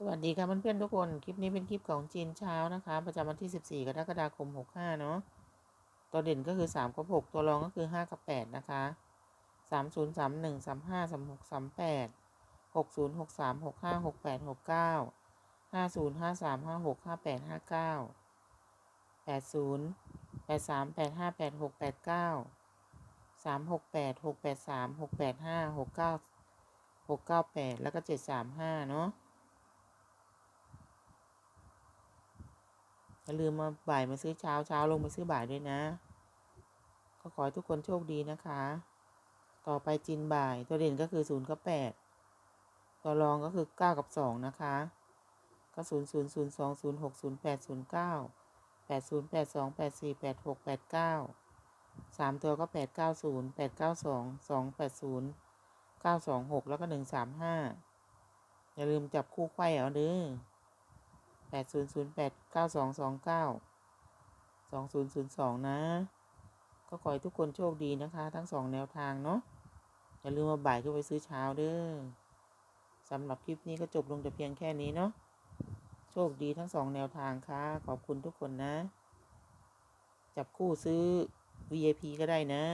สวัสดีค่ะเพื่อนๆทุกคน คลิปนี้เป็นคลิปของจีนเช้านะคะ ประจำวันที่ 14 กรกฎาคม 65 เนาะตัวเด่นก็คือ 3 กับ 6 ตัวรองก็คือ 5 กับ 8 นะคะ 30 31 35 36 38 60 63 65 68 69 50 53 56 58 59 80 83 85 86 89 368 683 685 69 698 แล้วก็ 735 เนาะ อย่าลืมมาบ่ายมาซื้อเช้าเช้าลงมาซื้อบ่ายด้วยนะ ก็ขอให้ทุกคนโชคดีนะคะ ต่อไปจินบ่าย ตัวเด่นก็คือศูนย์กับแปดตัวรองก็คือเก้ากับสองนะคะ ก็ศูนย์ศูนย์ศูนย์สองศูนย์หกศูนย์แปดศูนย์เก้าแปดศูนย์แปดสองแปดสี่แปดหกแปดเก้าสามตัวก็แปดเก้าศูนย์แปดเก้าสองสองแปดศูนย์เก้าสองหกแล้วก็หนึ่งสามห้าอย่าลืมจับคู่ไขว้เอาเด้อ ดศูนย์ศูนย์แปดเก้าสองสองเก้าสองศูนย์ศูนย์สองนะ ก็ขอให้ทุกคนโชคดีนะคะ ทั้งสองแนวทางเนาะอย่าลืมมาบ่ายก็ไปซื้อเช้าเด้อสำหรับคลิปนี้ก็จบลงแต่เพียงแค่นี้เนาะโชคดีทั้งสองแนวทางค่ะ ขอบคุณทุกคนนะ จับคู่ซื้อ VIP ก็ได้นะ